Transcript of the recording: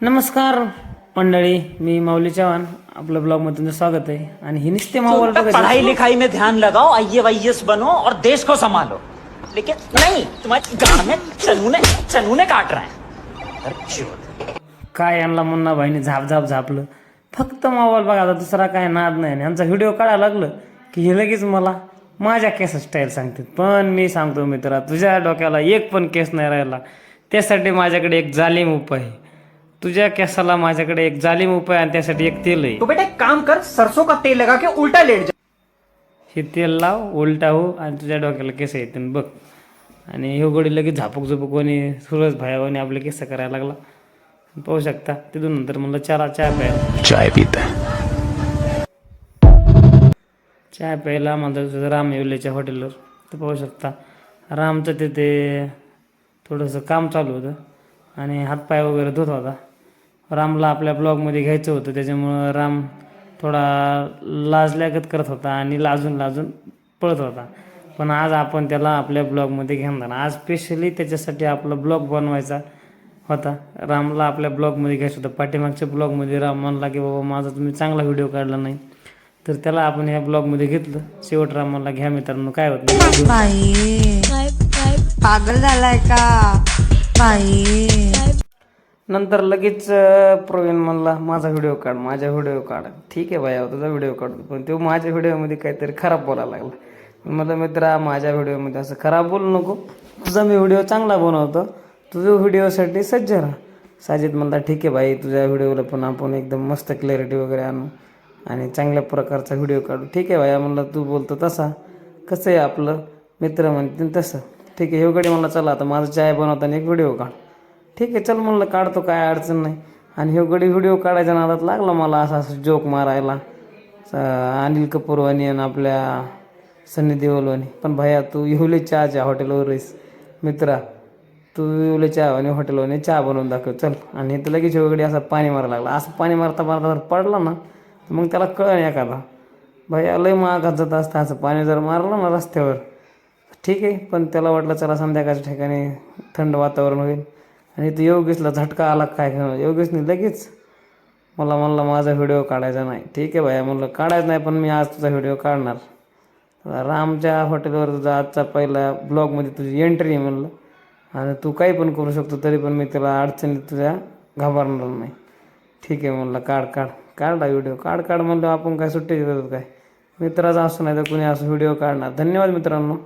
नमस्कार मंडळी. मी माऊली चव्हाण. आपल्या ब्लॉगमध्ये तुमचं स्वागत आहे. आणि ही नुसते मावळ बघायचं पढ़ाई लिखाई में ध्यान लगाओ आई वाईएस बनो और देश को संभालो. लेकिन नहीं तुम्हारे गांड में चनूने चनूने काट रहे हैं। काय यांना मुन्ना भाईने? झाप झाप झापलं. फक्त मोबाईल बघा आता दुसरा काय नाद नाही. आणि यांचा व्हिडिओ काढायला लागलं की हे लगेच मला माझ्या केस स्टाईल सांगतात. पण मी सांगतो मित्रा तुझ्या डोक्याला एक पण केस नाही राहिला. त्यासाठी माझ्याकडे एक जालिम उपाय आहे. तुझ्या केसाला माझ्याकडे एक जालिम उपाय आणि त्यासाठी एक तेल आहे. तो बेटा एक काम कर सरसों का तेल लगा के उल्टा लेट जा. हे तेल लाव उलटा हो आणि तुझ्या डोक्याला केस येते बघ. आणि ह्यो गडी लगेच झापक झुपक कोणी सुरज भायावानी आपले केस करायला लागला. पाहू शकता तिथून नंतर म्हणलं चला चहा प्यायला चाय पीता. है चहा प्यायला म्हणतात तुझं राम येवलेच्या हॉटेलवर तर पाहू शकता रामचं तिथे थोडंसं काम चालू होतं. आणि हातपाय वगैरे धुत होता. रामला आपल्या ब्लॉगमध्ये घ्यायचं होतं. त्याच्यामुळं राम थोडा लाजल्यागत करत होता आणि लाजून लाजून पळत होता. पण आज आपण त्याला आपल्या ब्लॉगमध्ये घेणार. आज स्पेशली त्याच्यासाठी आपला ब्लॉग बनवायचा होता. रामला आपल्या ब्लॉगमध्ये घ्यायचं होतं. पाठीमागच्या ब्लॉगमध्ये राम म्हणला की बाबा माझा तुम्ही चांगला व्हिडिओ काढला नाही. तर त्याला आपण ह्या ब्लॉगमध्ये घेतलं. शेवट राम म्हणला घ्या मित्रांनो काय होत नाही. पागल झालाय का? बाई. नंतर लगेच प्रवीण म्हणला माझा व्हिडिओ काढ माझा व्हिडिओ काढ. ठीक आहे भाई तुझा व्हिडिओ काढतो. पण तो माझ्या व्हिडिओमध्ये काहीतरी खराब बोलायला लागला. मी म्हणलं मित्रा माझ्या व्हिडिओमध्ये असं खराब बोलू नको. तुझा मी व्हिडिओ चांगला बनवतो. तुझ्या व्हिडिओसाठी सज्ज राहा. साजिद म्हणला ठीक आहे भाई तुझ्या व्हिडिओला पण आपण एकदम मस्त क्लॅरिटी वगैरे आणू आणि चांगल्या प्रकारचा व्हिडिओ काढू. ठीक आहे भाई म्हणलं तू बोलतो तसा. कसं आहे आपलं? मित्र म्हणतील तसं. ठीक आहे एवढे म्हणलं चला आता माझं चाय बनवताना एक व्हिडिओ काढ. ठीक आहे चल म्हणलं काढतो काय अडचण नाही. आणि हे गडी व्हिडिओ काढायच्या नादात लागला मला असा असं जोक मारायला. अनिल कपूरवानी आणि आपल्या सन्नी देवलवानी पण भैया तू येवले चहाच्या हॉटेलवर रेस मित्रा तू येवले चहा आणि हॉटेलवानी चहा बनवून दाखव. चल. आणि तर लगेच वेगळी असं पाणी मारायला लागला. असं पाणी मारता मारता जर पडला ना तर मग त्याला कळ एखादा. भैया लय महागात जात असतं. असं पाणी जर मारलं ना रस्त्यावर. ठीक आहे पण त्याला वाटलं चला संध्याकाळच्या ठिकाणी थंड वातावरण होईल. आणि तो योगेशला झटका आला काय काय? योगेशने लगेच मला म्हणलं माझा व्हिडिओ काढायचा नाही. ठीक आहे भाया. म्हणलं काढायचं नाही पण मी आज तुझा व्हिडिओ काढणार. रामच्या हॉटेलवर तुझा आजचा पहिला ब्लॉगमध्ये तुझी एंट्री आहे म्हणलं. आणि तू काही पण करू शकतो तरी पण मी त्याला अडचणीत तुझ्या घाबरणार नाही. ठीक आहे म्हणलं काढ काढ काढला व्हिडिओ. काढ काढ म्हणलं आपण काय सुट्टी देतो काय? मित्राचा असू नाही तर कुणी असं व्हिडिओ काढणार. धन्यवाद मित्रांनो.